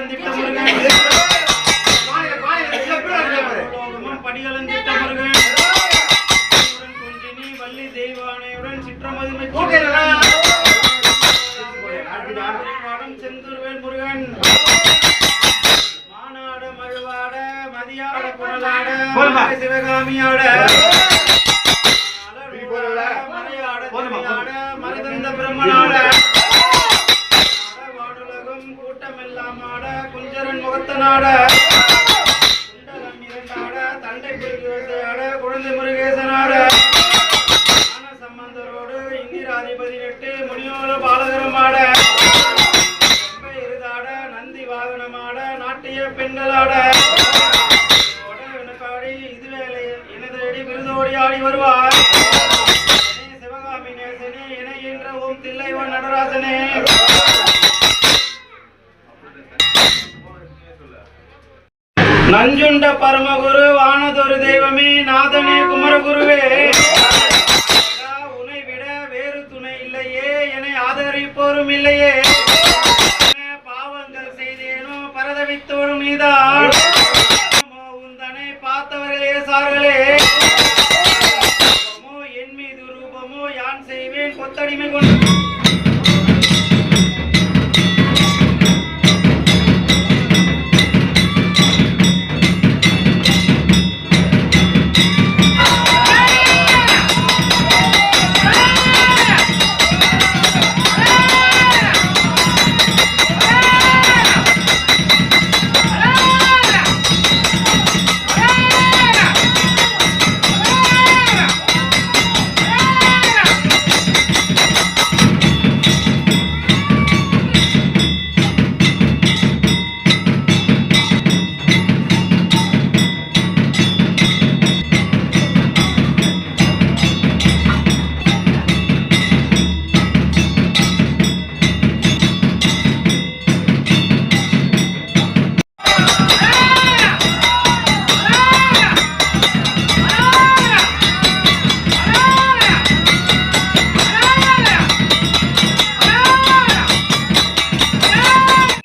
படிகளந்திட்ட முருகன் படிகளந்திட்ட முருகன் கொஞ்சினி வள்ளி தெய்வானையுடன் சிற்றமதுமை செந்தூர்வேல் முருகன் மாநாட மழுவாட மதியாட குரலாட சிவகாமியாட மறையாட பிரம்மனாட ஆட. தண்டை குருகேசையாட குழந்தை முருகேசனாட ஞான சம்பந்தரோடு இந்திராதிபதி நெட்டு முனியோல பாலகரமாட செம்பை இருதாட நந்தி வாகனமாட நாட்டிய பெண்களாட ஓட எனக்காடி இதுவேளை எனதடி விருதோடி ஆடி வருவார். இணை சிவகாமி நேசனே இணை என்ற ஓம் தில்லைவன் நடராசனே நஞ்சுண்ட பரமகுரு வானதொரு தெய்வமே நாதனே குமரகுருவே. உனை விட வேறு துணை இல்லையே என்னை ஆதரிப்போரும் இல்லையே. பாவங்கள் செய்தேனோ பரதவித்தோடும் நீதான். உந்தனை பார்த்தவர்களே சார்களே. என் மீது ரூபமோ யான் செய்வேன் கொத்தடிமை கொண்டு.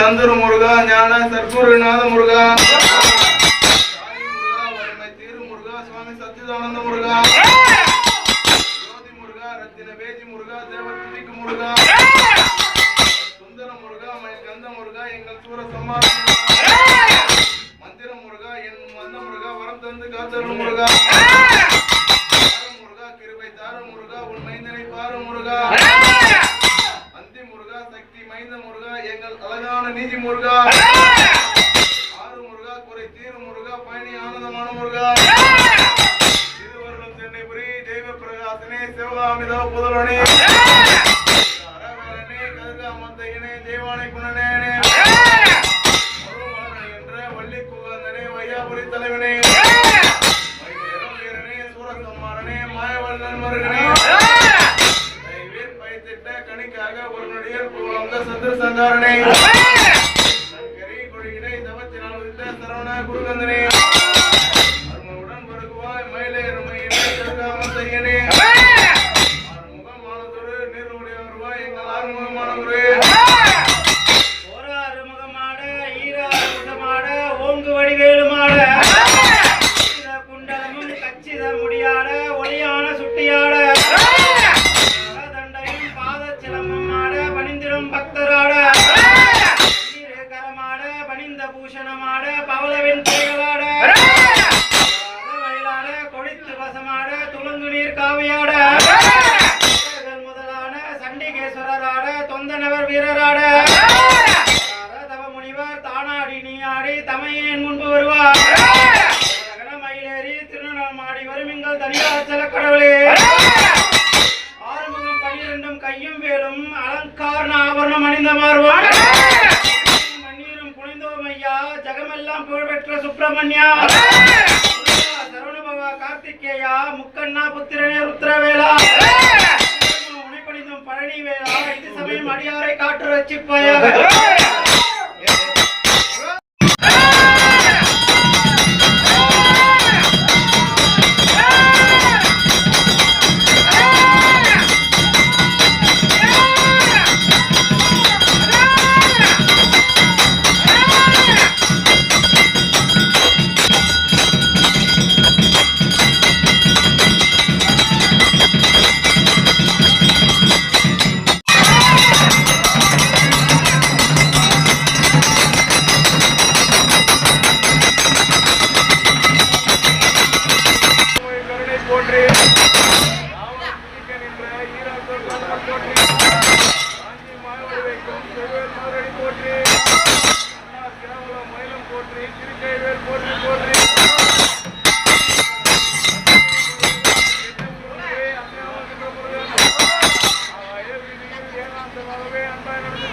சந்துரு முருகா ஞான சர்க்குருநாத முருகா. தீரு முருகா சுவாமி சச்சிதானந்த முருகா. ஜோதி முருகா ரத்தின வேதி முருகா தேவத்துதிக்கு முருகா. சுந்தர முருகா மணிகந்த முருகா எங்கள் சூர சம்மார மந்திர முருகா என் மந்த முருகா வரம் தந்து காத்தருள் முருகா தாரு முருகா கிருபை தாரு முருகா உன் மைந்தனை பாரு முருகா அந்தி முருகா சக்தி மைந்த முருகா எங்கள் அழகான நீதி முருகா ஆறு முருகா குறை தீரு முருகா பயணி ஆனந்தமான முருகா. திருவருளும் சென்னைபுரி தெய்வ பிரகாசனே சிவகாமிதா புதல்வனே அரவேலனே கதிர்காமத்தையனே தெய்வானை குணனேனே. என்ற வள்ளி குகந்தனே வையாபுரி தலைவனே. வைகுண்டம் வீரனே சூரசம்மாரனே மாயவல்லன் மருகனே தைவீர் கணிக்காக ஒரு நொடியில் புகழ்ந்த சந்திர சந்தாரனே. சங்கரி கொடியினை தவத்தினால் சரவண குருகந்தனே. தமையன் முன்பு வருவார். மயிலேறி திருநெல்மாடி வரும் எங்கள் தனியாச்சல கடவுளே. ஆறுமுகம் பனிரெண்டும் கையும் வேலும் அலங்கார ஆபரணம் அணிந்த மாறுவார். மண்ணீரும் புனிந்தோம் ஐயா ஜகமெல்லாம் புகழ்பெற்ற சுப்பிரமணியா. சரவணபவா கார்த்திகேயா முக்கண்ணா புத்திரனே ருத்ரவேலா. உனைப்பணிந்தும் பழனி வேலா இது சமயம் அடியாரை காற்று ரட்சிப்பாயாக. Bye, everybody.